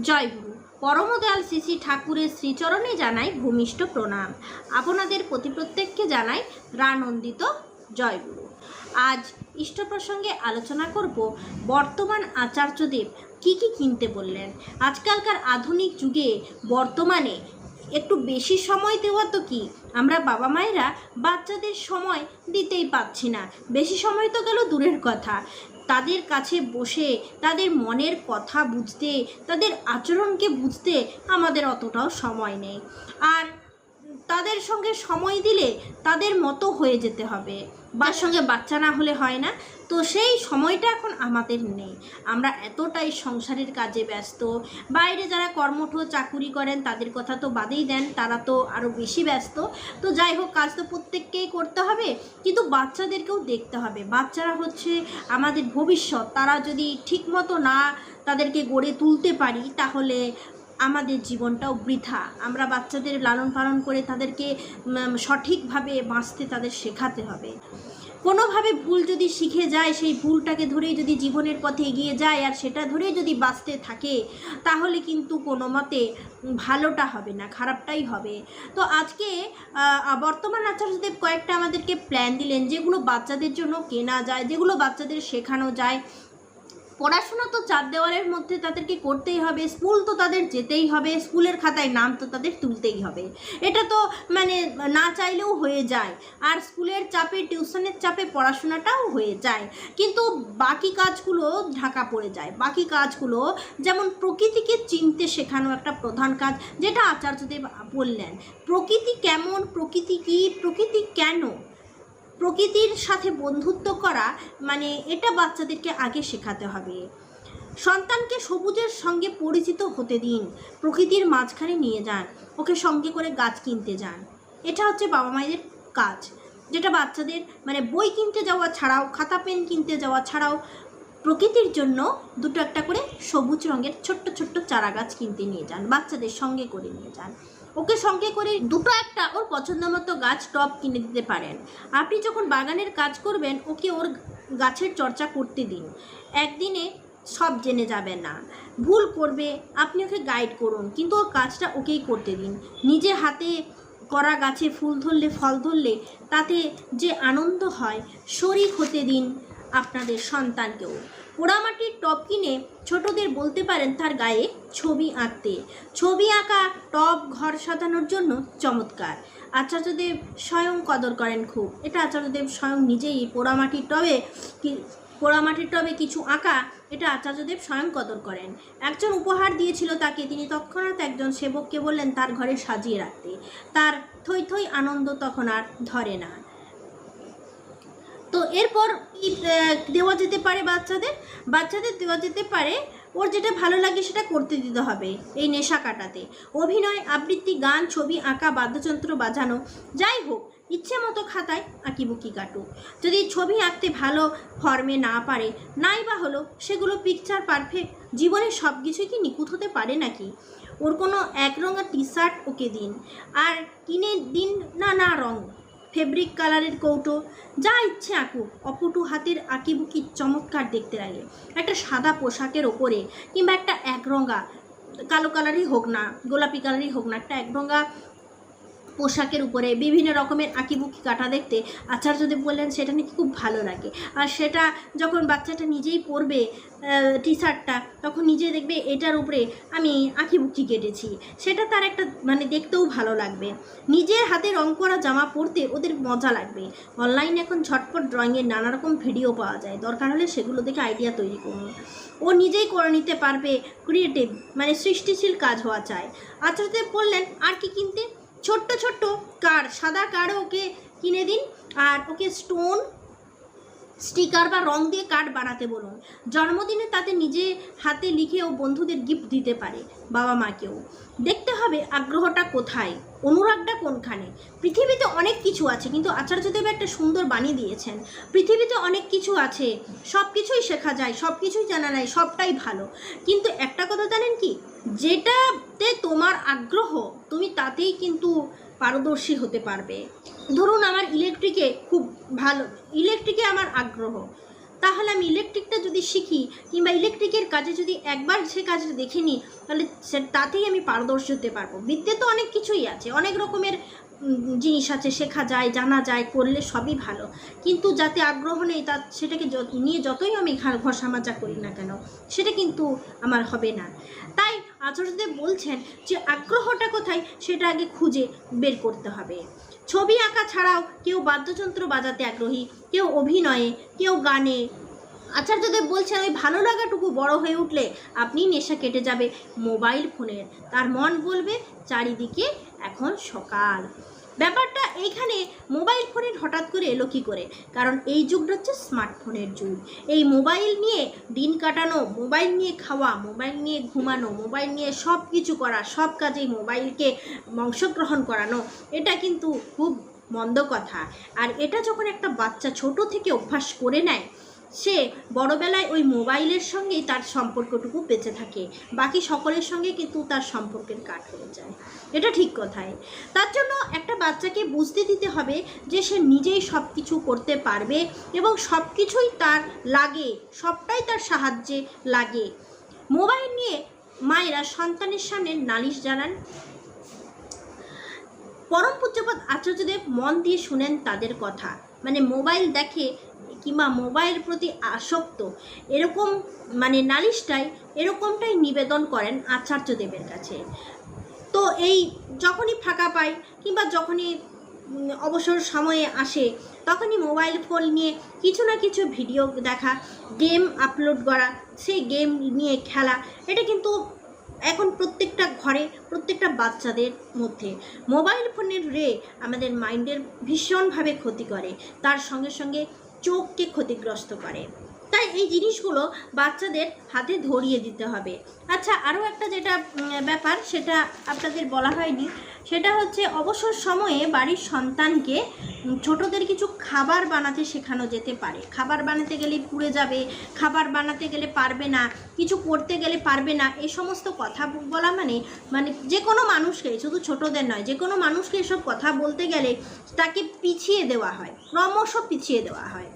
জয় গুরু পরমদয়াল শ্রী ঠাকুরের শ্রীচরণে জানাই ভূমিষ্ঠ প্রণাম। আপনাদের প্রতি প্রত্যেককে জানাই রানন্দিত জয় গুরু আজ ইষ্ট প্রসঙ্গে আলোচনা করব, বর্তমান আচার্যদেব কি কি কিনতে বললেন? আজকালকার আধুনিক যুগে বর্তমানে একটু বেশি সময় দেওয়া তো কি? আমরা বাবা মায়েরা বাচ্চাদের সময় দিতেই পাচ্ছি না। বেশি সময় তো গেল দূরের কথা। তাদের কাছে বসে, তাদের মনের কথা বুঝতে, তাদের আচরণকে বুঝতে আমাদের অতটাও সময় নেই। আর তাদের সঙ্গে সময় দিলে তাদের মতো হয়ে যেতে হবে। বা সঙ্গে বাচ্চা না হলে হয় না। তো সেই সময়টা এখন আমাদের নেই। আমরা এতটাই সংসারের কাজে ব্যস্ত। বাইরে যারা কর্মঠ চাকুরি করেন, তাদের কথা তো বাদেই দেন। তারা তো আরও বেশি ব্যস্ত। তো যাই হোক, কাজ তো প্রত্যেককেই করতে হবে। কিন্তু বাচ্চাদেরকেও দেখতে হবে। বাচ্চারা হচ্ছে আমাদের ভবিষ্যৎ। তারা যদি ঠিকমতো না তাদেরকে গড়ে তুলতে পারি, তাহলে আমাদের জীবনটাও বৃথা। আমরা বাচ্চাদের লালন পালন করে তাদেরকে সঠিকভাবে বাঁচতে তাদের শেখাতে হবে। কোনোভাবে ভুল যদি শিখে যায়, সেই ভুলটাকে ধরেই যদি জীবনের পথে এগিয়ে যায় আর সেটা ধরেই যদি বাঁচতে থাকে, তাহলে কিন্তু কোনো মতে ভালোটা হবে না, খারাপটাই হবে। তো আজকে বর্তমান আচার্যদেব কয়েকটা আমাদেরকে প্ল্যান দিলেন, যেগুলো বাচ্চাদের জন্য কেনা যায়, যেগুলো বাচ্চাদের শেখানো যায়। পড়াশোনা তো চার দেওয়ালের মধ্যে তাদেরকে করতেই হবে, স্কুল তো তাদের যেতেই হবে, স্কুলের খাতায় নাম তো তাদের তুলতেই হবে। এটা তো মানে না চাইলেও হয়ে যায়, আর স্কুলের চাপে, টিউশনের চাপে পড়াশোনাটাও হয়ে যায়। কিন্তু বাকি কাজগুলো ঢাকা পড়ে যায়। বাকি কাজগুলো যেমন প্রকৃতিকে চিনতে শেখানো একটা প্রধান কাজ, যেটা আচার্যদেব বললেন, প্রকৃতি কেমন, প্রকৃতি কী, প্রকৃতি কেন? প্রকৃতির সাথে বন্ধুত্ব করা মানে এটা বাচ্চাদেরকে আগে শেখাতে হবে। সন্তানকে সবুজের সঙ্গে পরিচিত হতে দিন, প্রকৃতির মাঝখানে নিয়ে যান, ওকে সঙ্গে করে গাছ কিনতে যান। এটা হচ্ছে বাবা মায়েদের কাজ। যেটা বাচ্চাদের মানে বই কিনতে যাওয়া ছাড়াও, খাতা, পেন কিনতে যাওয়া ছাড়াও, প্রকৃতির জন্য দুটো একটা করে সবুজ রঙের ছোট্ট ছোট্ট চারা গাছ কিনতে নিয়ে যান, বাচ্চাদের সঙ্গে করে নিয়ে যান। ওকে সঙ্গে করে দুটো একটা ওর পছন্দ মতো গাছ টব কিনে দিতে পারেন। আপনি যখন বাগানের কাজ করবেন, ওকে ওর গাছের চর্চা করতে দিন। একদিনে সব জেনে যাবে না। ভুল করবে, আপনি ওকে গাইড করুন, কিন্তু ওর কাজটা ওকেই করতে দিন। নিজে হাতে করা গাছে ফুল ধরলে, ফল ধরলে, তাতে যে আনন্দ হয় শরিক হতে দিন আপনাদের সন্তানকেও। পোড়ামাটির টব কিনে ছোটদের বলতে পারেন তার গায়ে ছবি আঁকতে। ছবি আঁকা, টব ঘর সাজানোর জন্য চমৎকার। আচার্যদেব স্বয়ং কদর করেন খুব। এটা আচার্যদেব স্বয়ং নিজেই পোড়ামাটির টবে পোড়ামাটির টবে কিছু আঁকা, এটা আচার্যদেব স্বয়ং কদর করেন। একজন উপহার দিয়েছিল তাকে, তিনি তৎক্ষণাৎ একজন সেবককে বললেন, তার ঘরে সাজিয়ে রাখতে। তার থই থই আনন্দ তখন আর ধরে না। এরপর দেওয়া যেতে পারে বাচ্চাদের বাচ্চাদের দেওয়া যেতে পারে। ওর যেটা ভালো লাগে সেটা করতে দিতে হবে এই নেশা কাটাতে। অভিনয়, আবৃত্তি, গান, ছবি আঁকা, বাদ্যযন্ত্র বাজানো, যাই হোক, ইচ্ছে মতো খাতায় আঁকিবুকি কাটুক। যদি ছবি আঁকতে ভালো ফর্মে না পারে, নাই বা হলো, সেগুলো পিকচার পারফেক্ট জীবনে সব কিছুই কি নিখুঁত হতে পারে নাকি? ওর কোনো একরঙা টি শার্ট ওকে দিন। আর কিনে দিন না না রঙ। ফেব্রিক কালারের কৌটো, যা ইচ্ছে আঁকুক। অপটু হাতের আঁকিবুকি চমৎকার দেখতে লাগে। একটা সাদা পোশাকের ওপরে কিংবা একটা একরঙা, কালো কালারই হোক না, গোলাপি কালারই হোক না, একটা একরঙা পোশাকের উপরে বিভিন্ন রকমের আঁকিবুকি কাটা দেখতে আচার্যদেব বললেন, সেটা নাকি খুব ভালো লাগে। আর সেটা যখন বাচ্চাটা নিজেই পরবে টি শার্টটা তখন নিজে দেখবে এটার উপরে আমি আঁকিবুকি কেটেছি। সেটা তার একটা মানে দেখতেও ভালো লাগবে। নিজের হাতে রং করা জামা পরতে ওদের মজা লাগবে। অনলাইনে এখন ঝটপট ড্রয়িংয়ের নানা রকম ভিডিও পাওয়া যায়। দরকার হলে সেগুলো দেখে আইডিয়া তৈরি করুন। ও নিজেই করে নিতে পারবে ক্রিয়েটিভ মানে সৃষ্টিশীল কাজ হওয়া চায় আচার্যদেব বললেন, আর কি কিনতে? ছোট্ট ছোট্ট কার সাদা কারও ওকে কিনে দিন আর ওকে স্টোন স্টিকার বা রং দিয়ে কার্ড বানাতে বলুন। জন্মদিনে তাতে নিজে হাতে লিখে ও বন্ধুদের গিফট দিতে পারে বাবা মাকেও দেখতে হবে আগ্রহটা কোথায়, অনুরাগটা কোনখানে। পৃথিবীতে অনেক কিছু আছে, কিন্তু আচার্যদেব একটা সুন্দর বাণী দিয়েছেন। পৃথিবীতে অনেক কিছু আছে সব কিছুই শেখা যায় সব কিছুই জানা যায়, সবটাই ভালো। কিন্তু একটা কথা জানেন কি? যেটাতে তোমার আগ্রহ, তুমি তাতেই কিন্তু পারদর্শী হতে পারবে। ধরুন আমার ইলেকট্রিকে খুব ভালো ইলেকট্রিকে আমার আগ্রহ। তাহলে আমি ইলেকট্রিকটা যদি শিখি কিংবা ইলেকট্রিকের কাজে যদি একবার সে কাজটা দেখে নিই, তাহলে সে, তাতেই আমি পারদর্শী হতে পারব। বিদ্যে তো অনেক কিছুই আছে, অনেক রকমের জিনিস আছে, শেখা যায়, জানা যায়, করলে সবই ভালো। কিন্তু যাতে আগ্রহ নেই, তা সেটাকে নিয়ে যতই আমি ঘা- ঘষা করি না কেন, সেটা কিন্তু আমার হবে না। তাই আচার্যদেব বলছেন যে আগ্রহটা কোথায় সেটা আগে খুঁজে বের করতে হবে। ছবি আঁকা ছাড়াও কেউ বাদ্যযন্ত্র বাজাতে আগ্রহী, কেউ অভিনয়ে, কেউ গানে। আচার্যদেব বলছেন, ওই ভালো লাগাটুকু বড় হয়ে উঠলে আপনি নেশা কেটে যাবে মোবাইল ফোনের। তার মন বলবে, চারিদিকে এখন সকাল। ব্যাপারটা এইখানে মোবাইল ফোনের হঠাৎ করে এলো কী করে? কারণ এই যুগটা হচ্ছে স্মার্টফোনের যুগ। এই মোবাইল নিয়ে দিন কাটানো, মোবাইল নিয়ে খাওয়া, মোবাইল নিয়ে ঘুমানো, মোবাইল নিয়ে সব কিছু করা, সব কাজেই মোবাইলকে অংশগ্রহণ করানো, এটা কিন্তু খুব মন্দ কথা। আর এটা যখন একটা বাচ্চা ছোট থেকে অভ্যাস করে নেয় সে বড়বেলায় ওই মোবাইলের সঙ্গেই তার সম্পর্কটুকু বেঁচে থাকে। বাকি সকলের সঙ্গে কিন্তু তার সম্পর্কের কাট হয়ে যায়। এটা ঠিক কথাই। তার জন্য একটা বাচ্চাকে বুঝতে দিতে হবে যে সে নিজেই সব কিছু করতে পারবে এবং সব কিছুই তার লাগে, সবটাই তার সাহায্যে লাগে। মোবাইল নিয়ে মায়েরা সন্তানের সামনে নালিশ জানান। পরম পূজ্যপাত আচার্যদেব মন দিয়ে শুনেন তাদের কথা। মানে মোবাইল দেখে কিংবা মোবাইল প্রতি আসক্ত, এরকম মানে নালিশটাই এরকমটাই নিবেদন করেন আচার্যদেবের কাছে। তো এই যখনই ফাঁকা পাই কিংবা যখনই অবসর সময়ে আসে, তখনই মোবাইল ফোন নিয়ে কিছু না কিছু ভিডিও দেখা, গেম আপলোড করা, সেই গেম নিয়ে খেলা, এটা কিন্তু এখন প্রত্যেকটা ঘরে, প্রত্যেকটা বাচ্চাদের মধ্যে। মোবাইল ফোনের রে আমাদের মাইন্ডের ভীষণভাবে ক্ষতি করে। তার সঙ্গে সঙ্গে চোখকে ক্ষতিগ্রস্ত করে তাই এই জিনিসগুলো বাচ্চাদের হাতে ধরিয়ে দিতে হবে। আচ্ছা আরও একটা যেটা ব্যাপার সেটা আপনাদের বলা হয়নি, সেটা হচ্ছে অবসর সময়ে বাড়ির সন্তানকে ছোটদের কিছু খাবার বানাতে শেখানো যেতে পারে। খাবার বানাতে গেলে পুড়ে যাবে, খাবার বানাতে গেলে পারবে না, কিছু করতে গেলে পারবে না এই সমস্ত কথা বলা মানে মানে যে কোনো মানুষকে, শুধু ছোটদের নয়, যে কোনো মানুষকে এসব কথা বলতে গেলে তাকে পিছিয়ে দেওয়া হয়, ক্রমশ পিছিয়ে দেওয়া হয়।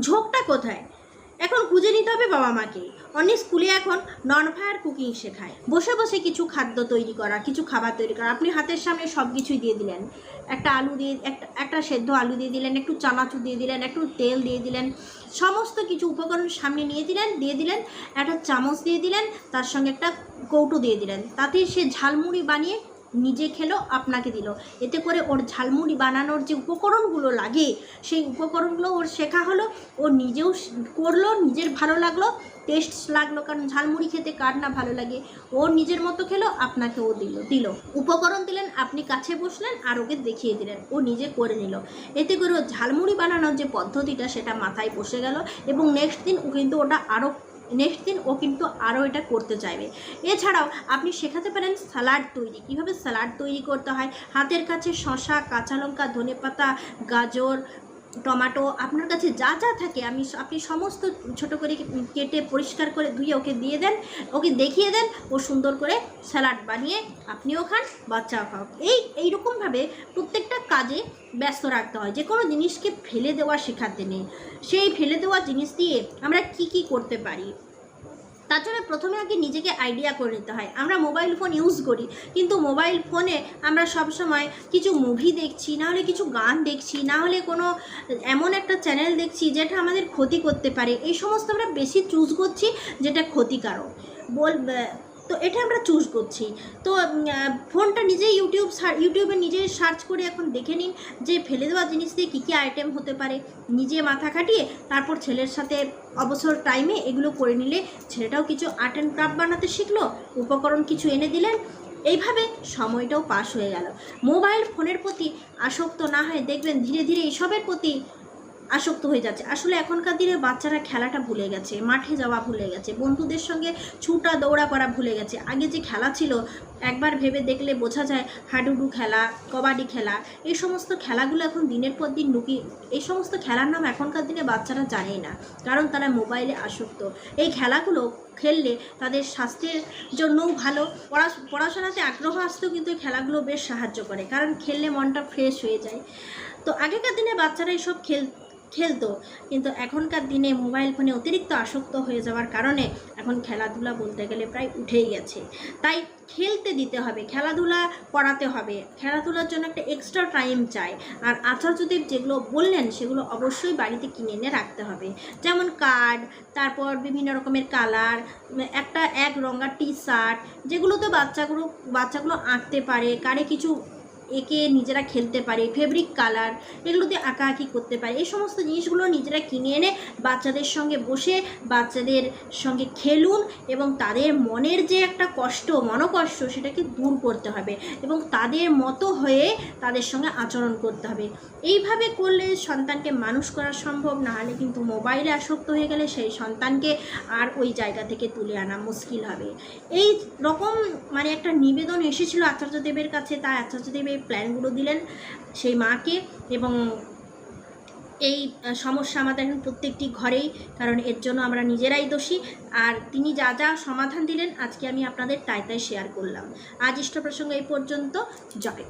ঝোঁকটা কোথায়? এখন খুঁজে নিতে হবে বাবা মাকে। অনেক স্কুলে এখন নন ফায়ার কুকিং শেখায়। বসে বসে কিছু খাদ্য তৈরি করা, কিছু খাবার তৈরি করা। আপনি হাতের সামনে সব কিছুই দিয়ে দিলেন। একটা আলু দিয়ে, একটা একটা সেদ্ধ আলু দিয়ে দিলেন, একটু চানাচুর দিয়ে দিলেন, একটু তেল দিয়ে দিলেন, সমস্ত কিছু উপকরণ সামনে নিয়ে দিলেন, দিয়ে দিলেন, একটা চামচ দিয়ে দিলেন, তার সঙ্গে একটা কৌটো দিয়ে দিলেন। তাতে সে ঝালমুড়ি বানিয়ে নিজে খেলো, আপনাকে দিল। এতে করে ওর ঝালমুড়ি বানানোর যে উপকরণগুলো লাগে, সেই উপকরণগুলো ওর শেখা হলো, ও নিজেও করল, নিজের ভালো লাগল টেস্ট লাগল, কারণ ঝালমুড়ি খেতে কার না ভালো লাগে? ও নিজের মতো খেলো, আপনাকে ও দিল দিল। উপকরণ দিলেন, আপনি কাছে বসলেন, আর ওকে দেখিয়ে দিলেন, ও নিজে করে নিল। এতে করে ঝালমুড়ি বানানোর যে পদ্ধতিটা, সেটা মাথায় বসে গেল, এবং নেক্সট দিন ও কিন্তু ওটা আরও নেক্সট দিন ও কিন্তু আরও এটা করতে চাইবে। এছাড়াও আপনি শেখাতে পারেন স্যালাড তৈরি। কীভাবে স্যালাড তৈরি করতে হয়? হাতের কাছে শশা কাঁচা লঙ্কা ধনেপাতা গাজর, টমেটো, আপনার কাছে যা যা থাকে, আমি আপনি সমস্ত ছোট করে কেটে পরিষ্কার করে ধুয়ে ওকে দিয়ে দেন, ওকে দেখিয়ে দেন, ও সুন্দর করে স্যালাড বানিয়ে আপনিও খান, বাচ্চাও খাও এই, এইরকমভাবে প্রত্যেকটা কাজে ব্যস্ত রাখতে হয়। যে কোনো জিনিসকে ফেলে দেওয়া শেখাতে নেই সেই ফেলে দেওয়া জিনিস দিয়ে আমরা কি কি করতে পারি? তার জন্য প্রথমে আগে নিজেকে আইডিয়া করে নিতে হয়। আমরা মোবাইল ফোন ইউজ করি, কিন্তু মোবাইল ফোনে আমরা সব সময় কিছু মুভি দেখছি, না হলে কিছু গান দেখছি, না হলে কোনো এমন একটা চ্যানেল দেখছি যেটা আমাদের ক্ষতি করতে পারে। এই সমস্ত আমরা বেশি চুজ করছি যেটা ক্ষতিকারক। বল তো এটা আমরা চুজ করছি। তো ফোনটা নিজেই ইউটিউব ইউটিউবে নিজে সার্চ করে এখন দেখে নিন যে ফেলে দেওয়া জিনিস দিয়ে কী কী আইটেম হতে পারে। নিজে মাথা খাটিয়ে তারপর ছেলের সাথে অবসর টাইমে এগুলো করে নিলে ছেলেটাও কিছু আর্ট অ্যান্ড ক্রাফট বানাতে শিখলো, উপকরণ কিছু এনে দিলেন। এইভাবে সময়টাও পাস হয়ে গেল। মোবাইল ফোনের প্রতি আসক্ত না হয় দেখবেন ধীরে ধীরে এসবের প্রতি আসক্ত হয়ে যাচ্ছে। আসলে এখনকার দিনে বাচ্চারা খেলাটা ভুলে গেছে, মাঠে যাওয়া ভুলে গেছে, বন্ধুদের সঙ্গে ছুটা দৌড়া করা ভুলে গেছে। আগে যে খেলা ছিল, একবার ভেবে দেখলে বোঝা যায় হাডুডু খেলা, কবাডি খেলা, এই সমস্ত খেলাগুলো এখন দিনের পর দিন লুকিয়ে এই সমস্ত খেলার নাম এখনকার দিনে বাচ্চারা জানেই না, কারণ তারা মোবাইলে আসক্ত। এই খেলাগুলো খেললে তাদের স্বাস্থ্যের জন্যও ভালো, পড়া, পড়াশোনাতে আগ্রহ আসতেও কিন্তু এই খেলাগুলো বেশ সাহায্য করে, কারণ খেললে মনটা ফ্রেশ হয়ে যায়। তো আগেকার দিনে বাচ্চারা এইসব খেল খেলতো। কিন্তু এখনকার দিনে মোবাইল ফোনে অতিরিক্ত আসক্ত হয়ে যাওয়ার কারণে এখন খেলাধুলা বলতে গেলে প্রায় উঠেই গেছে। তাই খেলতে দিতে হবে, খেলাধুলা করাতে হবে। খেলাধুলার জন্য একটা এক্সট্রা টাইম চাই। আর আচার্যদেব যেগুলো বললেন, সেগুলো অবশ্যই বাড়িতে কিনে এনে রাখতে হবে। যেমন কার্ড তারপর বিভিন্ন রকমের কালার একটা এক রঙার টি শার্ট যেগুলোতে বাচ্চাগুলো বাচ্চাগুলো আঁকতে পারে কারে কিছু এঁকে নিজেরা খেলতে পারে ফেব্রিক কালার এগুলোতে আঁকাআঁকি করতে পারে। এই সমস্ত জিনিসগুলো নিজেরা কিনে এনে বাচ্চাদের সঙ্গে বসে, বাচ্চাদের সঙ্গে খেলুন এবং তাদের মনের যে একটা কষ্ট, মনোকষ্ট সেটাকে দূর করতে হবে এবং তাদের মতো হয়ে তাদের সঙ্গে আচরণ করতে হবে। এইভাবে করলে সন্তানকে মানুষ করা সম্ভব না হলে কিন্তু মোবাইলে আসক্ত হয়ে গেলে সেই সন্তানকে আর ওই জায়গা থেকে তুলে আনা মুশকিল হবে। এই রকম মানে একটা নিবেদন এসেছিল আচার্যদেবের কাছে, তাই আচার্যদেব প্ল্যানগুলো দিলেন সেই মাকে এবং এই সমস্যা আমাদের এখন প্রত্যেকটি ঘরেই, কারণ এর জন্য আমরা নিজেরাই দোষী। আর তিনি যা যা সমাধান দিলেন, আজকে আমি আপনাদের তাই তাই শেয়ার করলাম। আজ ইষ্ট প্রসঙ্গ এই পর্যন্ত। জয়।